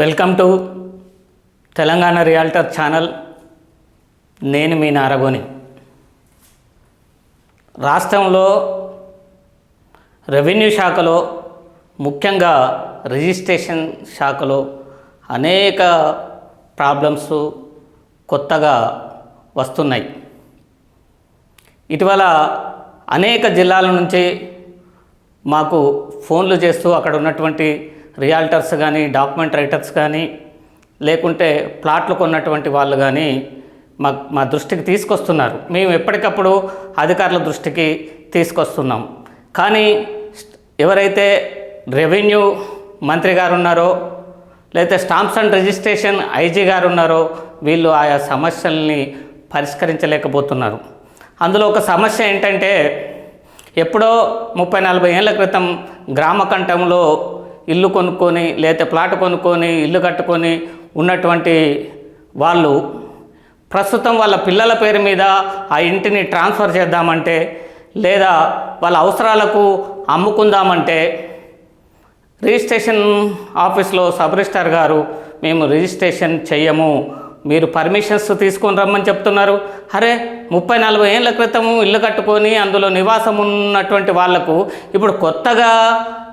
Welcome to Telangana realtor channel. నేను మీ నారగోని. రాష్ట్రంలో రెవెన్యూ శాఖలో ముఖ్యంగా రిజిస్ట్రేషన్ శాఖలో అనేక ప్రాబ్లమ్స్ కొత్తగా వస్తున్నాయి. ఇటీవల అనేక జిల్లాల నుంచి మాకు ఫోన్లు చేస్తూ అక్కడ ఉన్నటువంటి రియాల్టర్స్ కానీ డాక్యుమెంట్ రైటర్స్ కానీ లేకుంటే ప్లాట్లు కొన్నటువంటి వాళ్ళు కానీ మా మా దృష్టికి తీసుకొస్తున్నారు. మేము ఎప్పటికప్పుడు అధికారుల దృష్టికి తీసుకొస్తున్నాం. కానీ ఎవరైతే రెవెన్యూ మంత్రి గారు ఉన్నారో లేకపోతే స్టాంప్స్ అండ్ రిజిస్ట్రేషన్ ఐజీ గారు ఉన్నారో వీళ్ళు ఆయా సమస్యల్ని పరిష్కరించలేకపోతున్నారు. అందులో ఒక సమస్య ఏంటంటే ఎప్పుడో ముప్పై నలభై ఏళ్ళ క్రితం గ్రామ కంఠంలో ఇల్లు కొనుక్కొని లేకపోతే ప్లాట్ కొనుక్కొని ఇల్లు కట్టుకొని ఉన్నటువంటి వాళ్ళు ప్రస్తుతం వాళ్ళ పిల్లల పేరు మీద ఆ ఇంటిని ట్రాన్స్ఫర్ చేద్దామంటే లేదా వాళ్ళ అవసరాలకు అమ్ముకుందామంటే రిజిస్ట్రేషన్ ఆఫీస్లో సబ్ రిజిస్టార్ గారు మేము రిజిస్ట్రేషన్ చెయ్యము మీరు పర్మిషన్స్ తీసుకొని రమ్మని చెప్తున్నారు. అరే ముప్పై నలభై ఏళ్ళ క్రితము ఇల్లు కట్టుకొని అందులో నివాసం ఉన్నటువంటి వాళ్ళకు ఇప్పుడు కొత్తగా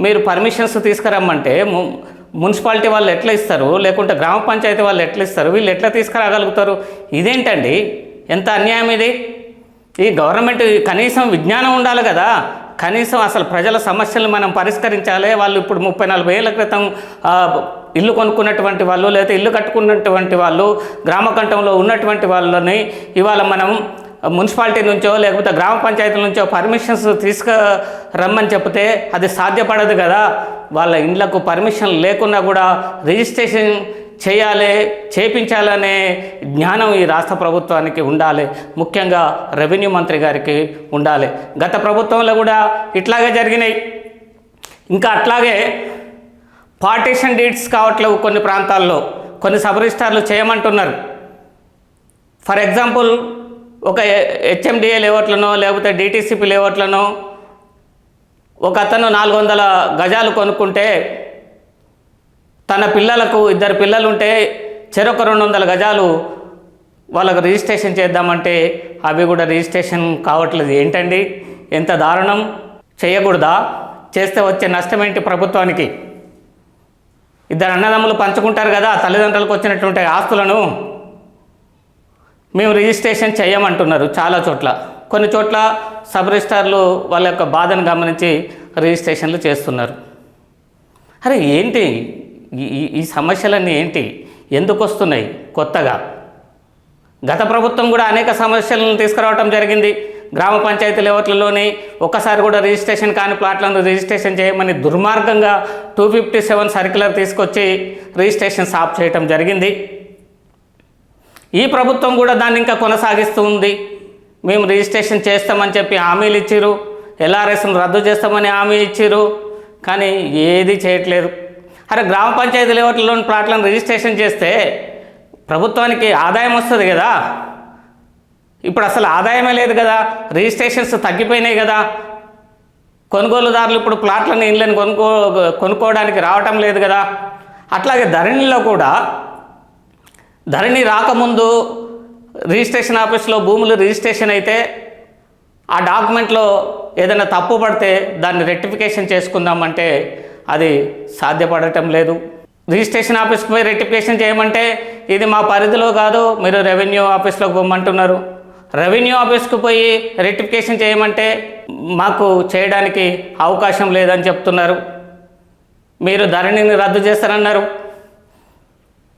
మీరు పర్మిషన్స్ తీసుకురమ్మంటే ము- మున్సిపాలిటీ వాళ్ళు ఎట్లా ఇస్తారు? లేకుంటే గ్రామ పంచాయతీ వాళ్ళు ఎట్లా ఇస్తారు? వీళ్ళు ఎట్లా తీసుకురాగలుగుతారు? ఇదేంటండి? ఎంత అన్యాయం ఇది? ఈ గవర్నమెంట్ కనీసం విజ్ఞానం ఉండాలి కదా. కనీసం అసలు ప్రజల సమస్యలు మనం పరిష్కరించాలి. వాళ్ళు ఇప్పుడు ముప్పై నలభై ఏళ్ళ క్రితం ఇల్లు కొనుక్కున్నటువంటి వాళ్ళు లేకపోతే ఇల్లు కట్టుకున్నటువంటి వాళ్ళు గ్రామ కంఠంలో ఉన్నటువంటి వాళ్ళని ఇవాళ మనం మున్సిపాలిటీ నుంచో లేకపోతే గ్రామ పంచాయతీ నుంచో పర్మిషన్స్ తీసుకురమ్మని చెప్తే అది సాధ్యపడదు కదా. వాళ్ళ ఇండ్లకు పర్మిషన్ లేకున్నా కూడా రిజిస్ట్రేషన్ చేయాలి చేపించాలనే జ్ఞానం ఈ రాష్ట్ర ప్రభుత్వానికి ఉండాలి. ముఖ్యంగా రెవెన్యూ మంత్రి గారికి ఉండాలి. గత ప్రభుత్వంలో కూడా ఇట్లాగే జరిగినాయి. ఇంకా అట్లాగే పార్టీషన్ డీడ్స్ కావట్లేవు కొన్ని ప్రాంతాల్లో. కొన్ని సబ్ రిజిస్టార్లు చేయమంటున్నారు. ఫర్ ఎగ్జాంపుల్ ఒక హెచ్ఎండిఏ లేవట్లనో లేకపోతే డిటీసీపీ లేవట్లనో ఒక అతను నాలుగు వందల గజాలు కొనుక్కుంటే తన పిల్లలకు ఇద్దరు పిల్లలు ఉంటే చెరొక రెండు వందల గజాలు వాళ్ళకు రిజిస్ట్రేషన్ చేద్దామంటే అవి కూడా రిజిస్ట్రేషన్ కావట్లేదు. ఏంటండి? ఎంత దారుణం? చేయకూడదా? చేస్తే వచ్చే నష్టం ఏంటి ప్రభుత్వానికి? ఇద్దరు అన్నదమ్ములు పంచుకుంటారు కదా తల్లిదండ్రులకు వచ్చినటువంటి ఆస్తులను. మేము రిజిస్ట్రేషన్ చేయమంటున్నారు చాలా చోట్ల. కొన్ని చోట్ల సబ్ రిజిస్టార్లు వాళ్ళ యొక్క బాధను గమనించి రిజిస్ట్రేషన్లు చేస్తున్నారు. అరే ఏంటి? ఈ- ఈ- సమస్యలన్నీ ఏంటి? ఎందుకు వస్తున్నాయి? కొత్తగా. గత ప్రభుత్వం కూడా అనేక సమస్యలను తీసుకురావటం జరిగింది. గ్రామ పంచాయతీ లెవెట్లలోని ఒక్కసారి కూడా రిజిస్ట్రేషన్ కాని ప్లాట్లను రిజిస్ట్రేషన్ చేయమని దుర్మార్గంగా టూ ఫిఫ్టీ సెవెన్ సర్క్యులర్ తీసుకొచ్చి రిజిస్ట్రేషన్ స్టాప్ చేయటం జరిగింది. ఈ ప్రభుత్వం కూడా దాన్ని ఇంకా కొనసాగిస్తూ ఉంది. మేము రిజిస్ట్రేషన్ చేస్తామని చెప్పి హామీలు ఇచ్చారు ఎల్ఆర్ఎస్ను రద్దు చేస్తామని హామీ ఇచ్చారు కానీ ఏది చేయట్లేదు. అరే గ్రామ పంచాయతీ లెవెల్లోని ప్లాట్లను రిజిస్ట్రేషన్ చేస్తే ప్రభుత్వానికి ఆదాయం వస్తుంది కదా. ఇప్పుడు అసలు ఆదాయమే లేదు కదా. రిజిస్ట్రేషన్స్ తగ్గిపోయినాయి కదా. కొనుగోలుదారులు ఇప్పుడు ప్లాట్లను ఇండ్లను కొనుక్కో కొనుక్కోవడానికి రావటం లేదు కదా. అట్లాగే ధరణిలో కూడా ధరణి రాకముందు రిజిస్ట్రేషన్ ఆఫీస్లో భూములు రిజిస్ట్రేషన్ అయితే ఆ డాక్యుమెంట్లో ఏదైనా తప్పు పడితే దాన్ని రెక్టిఫికేషన్ చేసుకుందామంటే అది సాధ్యపడటం లేదు. రిజిస్ట్రేషన్ ఆఫీస్కి పోయి రెక్టిఫికేషన్ చేయమంటే ఇది మా పరిధిలో కాదు మీరు రెవెన్యూ ఆఫీస్లోకి పొమ్మంటున్నారు. రెవెన్యూ ఆఫీస్కి పోయి రెక్టిఫికేషన్ చేయమంటే మాకు చేయడానికి అవకాశం లేదని చెప్తున్నారు. మీరు ధరణిని రద్దు చేస్తారన్నారు.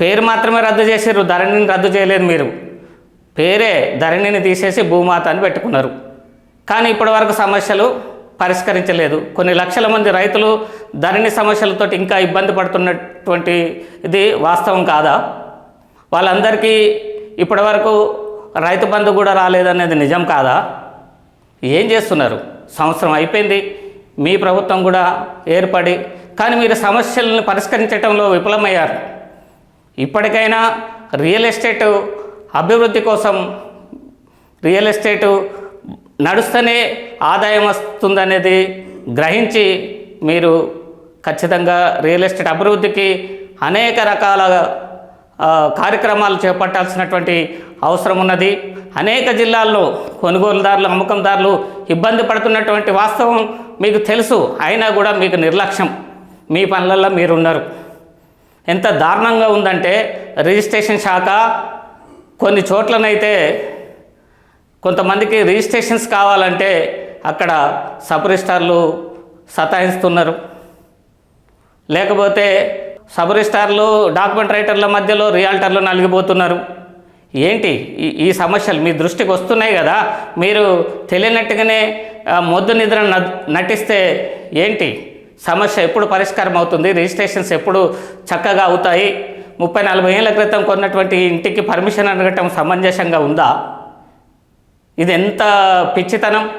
పేరు మాత్రమే రద్దు చేసారు ధరణిని రద్దు చేయలేదు మీరు. పేరే ధరణిని తీసేసి భూమాత అని పెట్టుకున్నారు. కానీ ఇప్పటివరకు సమస్యలు పరిష్కరించలేదు. కొన్ని లక్షల మంది రైతులు ధరణి సమస్యలతో ఇంకా ఇబ్బంది పడుతున్నటువంటి ఇది వాస్తవం కాదా? వాళ్ళందరికీ ఇప్పటివరకు రైతు బంధు కూడా రాలేదనేది నిజం కాదా? ఏం చేస్తున్నారు? సంవత్సరం అయిపోయింది. మీ ప్రభుత్వం కూడా ఏర్పడి కానీ మీరు సమస్యలను పరిష్కరించడంలో విఫలమయ్యారు. ఇప్పటికైనా రియల్ ఎస్టేట్ అభివృద్ధి కోసం రియల్ ఎస్టేటు నడుస్తూనే ఆదాయం వస్తుందనేది గ్రహించి మీరు ఖచ్చితంగా రియల్ ఎస్టేట్ అభివృద్ధికి అనేక రకాల కార్యక్రమాలు చేపట్టాల్సినటువంటి అవసరం ఉన్నది. అనేక జిల్లాల్లో కొనుగోలుదారులు అమ్మకందారులు ఇబ్బంది పడుతున్నటువంటి వాస్తవం మీకు తెలుసు. అయినా కూడా మీకు నిర్లక్ష్యం. మీ పనులలో మీరున్నారు. ఎంత దారుణంగా ఉందంటే రిజిస్ట్రేషన్ శాఖ కొన్ని చోట్లనైతే కొంతమందికి రిజిస్ట్రేషన్స్ కావాలంటే అక్కడ సబ్ రిజిస్టార్లు సతాయిస్తున్నారు. లేకపోతే సబ్ రిజిస్టార్లు డాక్యుమెంట్ రైటర్ల మధ్యలో రియాల్టర్లు నలిగిపోతున్నారు. ఏంటి? ఈ ఈ సమస్యలు మీ దృష్టికి వస్తున్నాయి కదా? మీరు తెలియనట్టుగానే మొద్దు నిద్ర న- నటిస్తే ఏంటి? సమస్య ఎప్పుడు పరిష్కారం అవుతుంది రిజిస్ట్రేషన్స్ ఎప్పుడు చక్కగా అవుతాయి? ముప్పై నలభై ఏళ్ళ క్రితం కొన్నటువంటి ఇంటికి పర్మిషన్ అడగటం సమంజసంగా ఉందా? ఇది ఎంత పిచ్చితనం?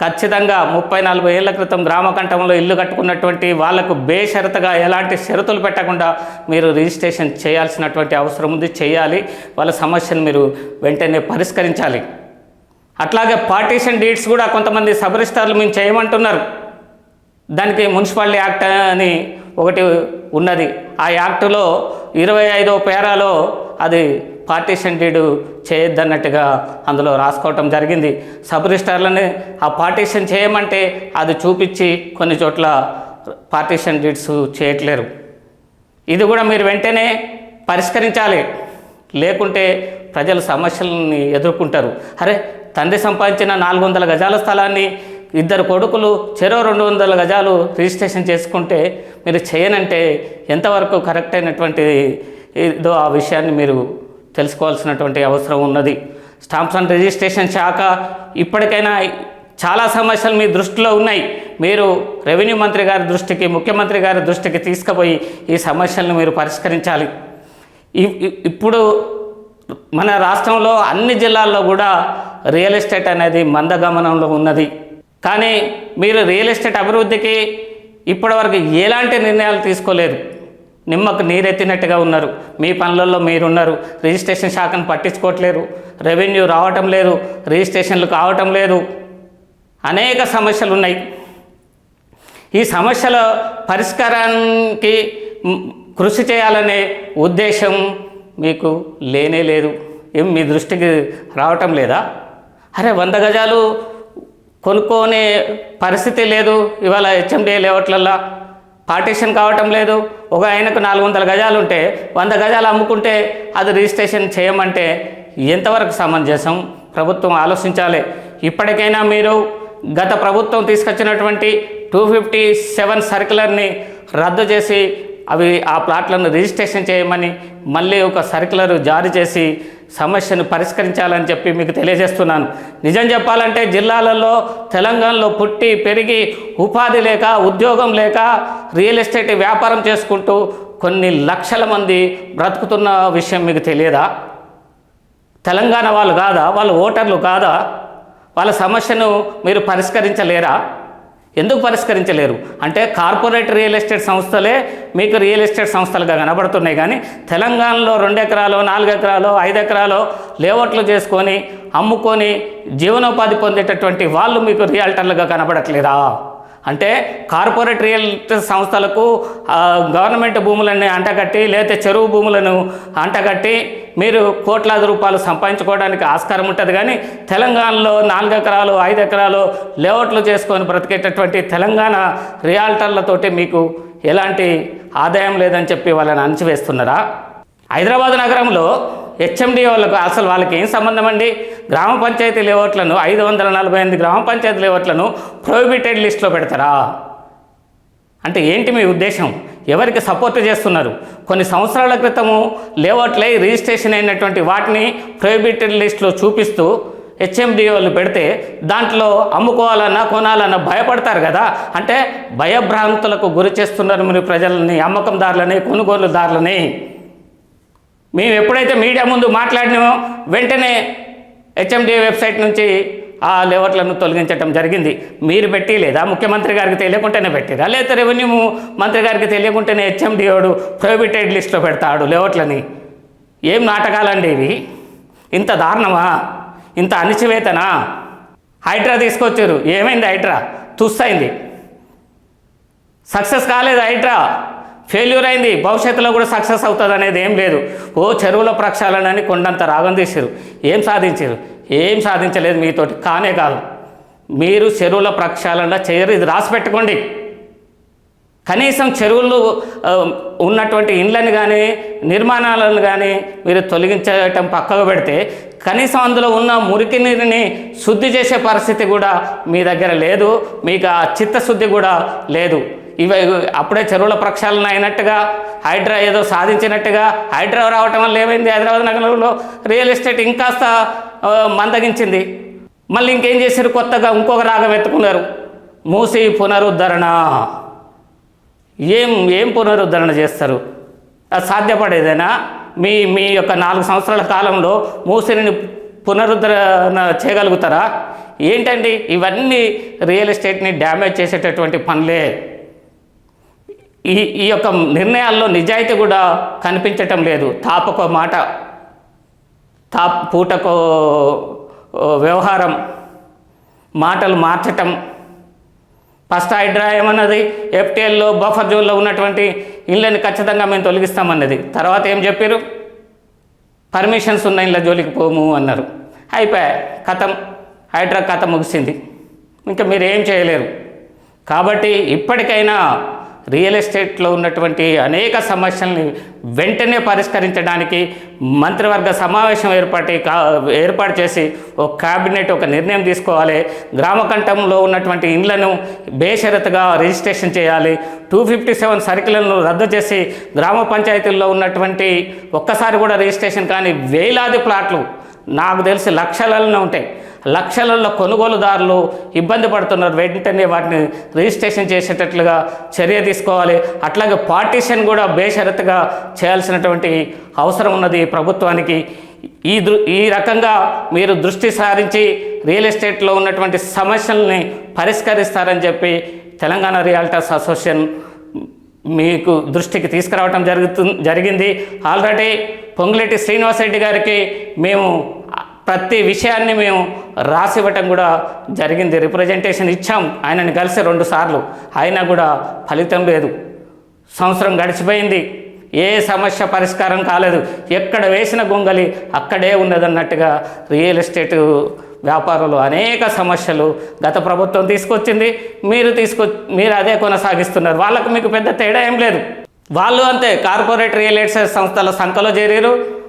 ఖచ్చితంగా ముప్పై నలభై ఏళ్ళ క్రితం గ్రామకంఠంలో ఇల్లు కట్టుకున్నటువంటి వాళ్ళకు బేషరతుగా ఎలాంటి షరతులు పెట్టకుండా మీరు రిజిస్ట్రేషన్ చేయాల్సినటువంటి అవసరం ఉంది. చేయాలి. వాళ్ళ సమస్యను మీరు వెంటనే పరిష్కరించాలి. అట్లాగే పార్టీషన్ డీడ్స్ కూడా కొంతమంది సబ్ రిజిస్టార్లు మేము చేయమంటున్నారు. దానికి మున్సిపాలిటీ యాక్ట్ అని ఒకటి ఉన్నది. ఆ యాక్టులో ఇరవై ఐదో పేరాలో అది పార్టీషన్ డీడు చేయొద్దన్నట్టుగా అందులో రాసుకోవటం జరిగింది. సబ్ రిజిస్టార్లని ఆ పార్టీషన్ చేయమంటే అది చూపించి కొన్ని చోట్ల పార్టీషన్ డీడ్స్ చేయట్లేరు. ఇది కూడా మీరు వెంటనే పరిష్కరించాలి. లేకుంటే ప్రజలు సమస్యలని ఎదుర్కొంటారు. అరే తండ్రి సంపాదించిన నాలుగు వందల గజాల స్థలాన్ని ఇద్దరు కొడుకులు చెరో రెండు వందల గజాలు రిజిస్ట్రేషన్ చేసుకుంటే మీరు చేయనంటే ఎంతవరకు కరెక్ట్ అయినటువంటి ఏదో ఆ విషయాన్ని మీరు తెలుసుకోవాల్సినటువంటి అవసరం ఉన్నది. స్టాంప్స్ అండ్ రిజిస్ట్రేషన్ శాఖ ఇప్పటికైనా చాలా సమస్యలు మీ దృష్టిలో ఉన్నాయి. మీరు రెవెన్యూ మంత్రి గారి దృష్టికి ముఖ్యమంత్రి గారి దృష్టికి తీసుకుపోయి ఈ సమస్యలను మీరు పరిష్కరించాలి. ఇ- ఇప్పుడు మన రాష్ట్రంలో అన్ని జిల్లాల్లో కూడా రియల్ ఎస్టేట్ అనేది మందగమనంలో ఉన్నది. కానీ మీరు రియల్ ఎస్టేట్ అభివృద్ధికి ఇప్పటివరకు ఎలాంటి నిర్ణయాలు తీసుకోలేదు. నిమ్మకు నీరెత్తినట్టుగా ఉన్నారు. మీ పనులలో మీరున్నారు. రిజిస్ట్రేషన్ శాఖను పట్టించుకోవట్లేరు రెవెన్యూ రావటం లేదు. రిజిస్ట్రేషన్లు కావటం లేదు. అనేక సమస్యలు ఉన్నాయి. ఈ సమస్యల పరిష్కారానికి కృషి చేయాలనే ఉద్దేశం మీకు లేనే లేదు. ఏం మీ దృష్టికి రావటం లేదా? అరే వంద గజాలు కొనుక్కోనే పరిస్థితి లేదు. ఇవాళ హెచ్ఎండి లేవట్లల్లా పార్టీషన్ కావటం లేదు. ఒక ఆయనకు నాలుగు వందల గజాలు ఉంటే వంద గజాలు అమ్ముకుంటే అది రిజిస్ట్రేషన్ చేయమంటే ఎంతవరకు సమంజసం? ప్రభుత్వం ఆలోచించాలి. ఇప్పటికైనా మీరు గత ప్రభుత్వం తీసుకొచ్చినటువంటి టూ ఫిఫ్టీ సెవెన్ సర్కులర్ని రద్దు చేసి అవి ఆ ప్లాట్లను రిజిస్ట్రేషన్ చేయమని మళ్ళీ ఒక సర్కులర్ జారీ చేసి సమస్యను పరిష్కరించాలని చెప్పి మీకు తెలియజేస్తున్నాను. నిజం చెప్పాలంటే జిల్లాలలో తెలంగాణలో పుట్టి పెరిగి ఉపాధి లేక ఉద్యోగం లేక రియల్ ఎస్టేట్ వ్యాపారం చేసుకుంటూ కొన్ని లక్షల మంది బ్రతుకుతున్న విషయం మీకు తెలియదా? తెలంగాణ వాళ్ళు కాదా? వాళ్ళు ఓటర్లు కాదా? వాళ్ళ సమస్యను మీరు పరిష్కరించలేరా? ఎందుకు పరిష్కరించలేరు? అంటే కార్పొరేట్ రియల్ ఎస్టేట్ సంస్థలే మీకు రియల్ ఎస్టేట్ సంస్థలుగా కనబడుతున్నాయి కానీ తెలంగాణలో రెండు ఎకరాలు నాలుగు ఎకరాలు ఐదు ఎకరాలు లేఅవుట్లు చేసుకొని అమ్ముకొని జీవనోపాధి పొందేటటువంటి వాళ్ళు మీకు రియాల్టర్లుగా కనబడట్లేదా? అంటే కార్పొరేట్ రియల్ సంస్థలకు గవర్నమెంట్ భూములని అంటగట్టి లేకపోతే చెరువు భూములను అంటగట్టి మీరు కోట్లాది రూపాయలు సంపాదించుకోవడానికి ఆస్కారం ఉంటుంది. కానీ తెలంగాణలో నాలుగు ఎకరాలు ఐదు ఎకరాలు లేఅవుట్లు చేసుకొని బ్రతికేటటువంటి తెలంగాణ రియాల్టర్లతోటి మీకు ఎలాంటి ఆదాయం లేదని చెప్పి వాళ్ళని అణచివేస్తున్నారా? హైదరాబాద్ నగరంలో హెచ్ఎండి వాళ్ళకు అసలు వాళ్ళకి ఏం సంబంధం అండి? గ్రామ పంచాయతీ లేఅవుట్లను ఐదు వందల నలభై ఎనిమిది గ్రామ పంచాయతీ లేఅవుట్లను ప్రొహిబిటెడ్ లిస్ట్లో పెడతారా? అంటే ఏంటి మీ ఉద్దేశం? ఎవరికి సపోర్ట్ చేస్తున్నారు? కొన్ని సంవత్సరాల క్రితము లేఅవుట్లై రిజిస్ట్రేషన్ అయినటువంటి వాటిని ప్రొహిబిటెడ్ లిస్ట్లో చూపిస్తూ హెచ్ఎండి వాళ్ళు పెడితే దాంట్లో అమ్ముకోవాలన్నా కొనాలన్నా భయపడతారు కదా. అంటే భయభ్రాంతులకు గురి చేస్తున్నారు మీరు ప్రజలని అమ్మకందారులని కొనుగోలుదారులని. మేము ఎప్పుడైతే మీడియా ముందు మాట్లాడినామో వెంటనే హెచ్ఎండి వెబ్సైట్ నుంచి ఆ లేఅవుట్లను తొలగించడం జరిగింది. మీరు పెట్టి లేదా ముఖ్యమంత్రి గారికి తెలియకుండానే పెట్టిరా? లేదా రెవెన్యూ మంత్రి గారికి తెలియకుండానే హెచ్ఎండిఓడు ప్రొహిబిటెడ్ లిస్ట్లో పెడతాడు లేఅవుట్లని? ఏం నాటకాలండి ఇవి? ఇంత దారుణమా? ఇంత అణిచివేతనా? హైడ్రా తీసుకొచ్చారు. ఏమైంది హైడ్రా? తుస్సైంది సక్సెస్ కాలేదు హైడ్రా. ఫెయిల్యూర్ అయింది. భవిష్యత్తులో కూడా సక్సెస్ అవుతుంది అనేది ఏం లేదు. ఓ చెరువుల ప్రక్షాళనని కొండంత రాగం తీసారు ఏం సాధించారు ఏం సాధించలేదు మీతోటి. కానే కాదు. మీరు చెరువుల ప్రక్షాళన చేయరు. ఇది రాసి పెట్టుకోండి. కనీసం చెరువులు ఉన్నటువంటి ఇండ్లను కానీ నిర్మాణాలను కానీ మీరు తొలగించటం పక్కకు పెడితే కనీసం అందులో ఉన్న మురికి నీరుని శుద్ధి చేసే పరిస్థితి కూడా మీ దగ్గర లేదు. మీకు ఆ చిత్తశుద్ధి కూడా లేదు. ఇవి అప్పుడే చెరువుల ప్రక్షాళన అయినట్టుగా హైడ్రా ఏదో సాధించినట్టుగా హైడ్రా రావటం వల్ల ఏమైంది? హైదరాబాద్ నగరంలో రియల్ ఎస్టేట్ ఇంకాస్త మందగించింది. మళ్ళీ ఇంకేం చేశారు? కొత్తగా ఇంకొక రాగం ఎత్తుకున్నారు. మూసి పునరుద్ధరణ. ఏం ఏం పునరుద్ధరణ చేస్తారు? అది సాధ్యపడేదేనా? మీ మీ యొక్క నాలుగు సంవత్సరాల కాలంలో మూసిని పునరుద్ధరణ చేయగలుగుతారా? ఏంటండి? ఇవన్నీ రియల్ ఎస్టేట్ని డ్యామేజ్ చేసేటటువంటి పనులే. ఈ ఈ యొక్క నిర్ణయాల్లో నిజాయితీ కూడా కనిపించటం లేదు. తాపకో మాట తా పూటకో వ్యవహారం మాటలు మార్చటం ఫస్ట్ హైడ్రా ఏమన్నది ఎఫ్టీఎల్లో బఫర్ జోన్లో ఉన్నటువంటి ఇళ్ళని ఖచ్చితంగా మేము తొలగిస్తామన్నది. తర్వాత ఏం చెప్పారు పర్మిషన్స్ ఉన్న ఇళ్ళ జోలికి పోము అన్నారు. అయిపోయా కథం హైడ్రా కథ ముగిసింది. ఇంకా మీరు ఏం చేయలేరు. కాబట్టి ఇప్పటికైనా రియల్ ఎస్టేట్లో ఉన్నటువంటి అనేక సమస్యల్ని వెంటనే పరిష్కరించడానికి మంత్రివర్గ సమావేశం ఏర్పాటు కా ఏర్పాటు చేసి ఒక క్యాబినెట్ ఒక నిర్ణయం తీసుకోవాలి. గ్రామకంఠంలో ఉన్నటువంటి ఇండ్లను బేషరతుగా రిజిస్ట్రేషన్ చేయాలి. టూ ఫిఫ్టీ సెవెన్ సర్కిళ్ళను రద్దు చేసి గ్రామ పంచాయతీల్లో ఉన్నటువంటి ఒక్కసారి కూడా రిజిస్ట్రేషన్ కానీ వేలాది ప్లాట్లు నాకు తెలిసి లక్షలలో ఉంటాయి. లక్షలలో కొనుగోలుదారులు ఇబ్బంది పడుతున్నారు. వెంటనే వాటిని రిజిస్ట్రేషన్ చేసేటట్లుగా చర్య తీసుకోవాలి. అట్లాగే పార్టీషన్ కూడా బేషరతుగా చేయాల్సినటువంటి అవసరం ఉన్నది ప్రభుత్వానికి. ఈ దృ ఈ రకంగా మీరు దృష్టి సారించి రియల్ ఎస్టేట్లో ఉన్నటువంటి సమస్యల్ని పరిష్కరిస్తారని చెప్పి తెలంగాణ రియాల్టర్స్ అసోసియేషన్ మీకు దృష్టికి తీసుకురావటం జరుగుతు జరిగింది. ఆల్రెడీ పొంగులేటి శ్రీనివాసరెడ్డి గారికి మేము ప్రతి విషయాన్ని మేము రాసివ్వటం కూడా జరిగింది. రిప్రజెంటేషన్ ఇచ్చాం. ఆయనని కలిసి రెండు సార్లు. అయినా కూడా ఫలితం లేదు. సంవత్సరం గడిచిపోయింది. ఏ సమస్య పరిష్కారం కాలేదు. ఎక్కడ వేసిన గొంగలి అక్కడే ఉన్నదన్నట్టుగా రియల్ ఎస్టేట్ వ్యాపారులు అనేక సమస్యలు గత ప్రభుత్వం తీసుకొచ్చింది. మీరు తీసుకొ మీరు అదే కొనసాగిస్తున్నారు. వాళ్ళకు మీకు పెద్ద తేడా ఏం లేదు. వాళ్ళు అంతే. కార్పొరేట్ రియల్ ఎస్టేట్ సంస్థల సంఖలో చేరారు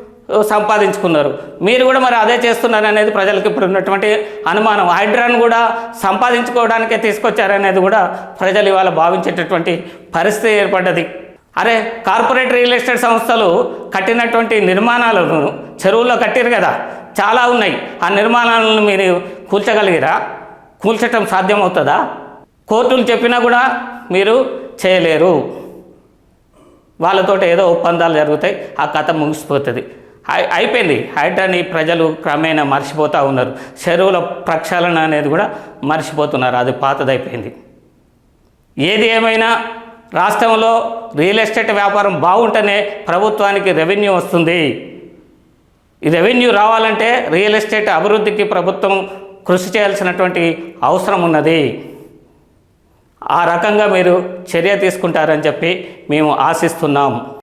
సంపాదించుకున్నారు. మీరు కూడా మరి అదే చేస్తున్నారు అనేది ప్రజలకు ఇప్పుడు ఉన్నటువంటి అనుమానం. హైడ్రాన్ కూడా సంపాదించుకోవడానికే తీసుకొచ్చారనేది కూడా ప్రజలు ఇవాళ భావించేటటువంటి పరిస్థితి ఏర్పడ్డది. అరే కార్పొరేట్ రియల్ ఎస్టేట్ సంస్థలు కట్టినటువంటి నిర్మాణాలను చెరువుల్లో కట్టారు కదా చాలా ఉన్నాయి. ఆ నిర్మాణాలను మీరు కూల్చగలిగిరా? కూల్చటం సాధ్యమవుతుందా? కోర్టులు చెప్పినా కూడా మీరు చేయలేరు. వాళ్ళతోటి ఏదో ఒప్పందాలు జరుగుతాయి ఆ కథ ముగిసిపోతుంది. అయి- అయిపోయింది. హైడ్రాని ప్రజలు క్రమేణా మర్చిపోతూ ఉన్నారు. చెరువుల ప్రక్షాళన అనేది కూడా మర్చిపోతున్నారు. అది పాతదైపోయింది. ఏది ఏమైనా రాష్ట్రంలో రియల్ ఎస్టేట్ వ్యాపారం బాగుంటేనే ప్రభుత్వానికి రెవెన్యూ వస్తుంది. ఈ రెవెన్యూ రావాలంటే రియల్ ఎస్టేట్ అభివృద్ధికి ప్రభుత్వం కృషి చేయాల్సినటువంటి అవసరం ఉన్నది. ఆ రకంగా మీరు చర్య తీసుకుంటారని చెప్పి మేము ఆశిస్తున్నాం.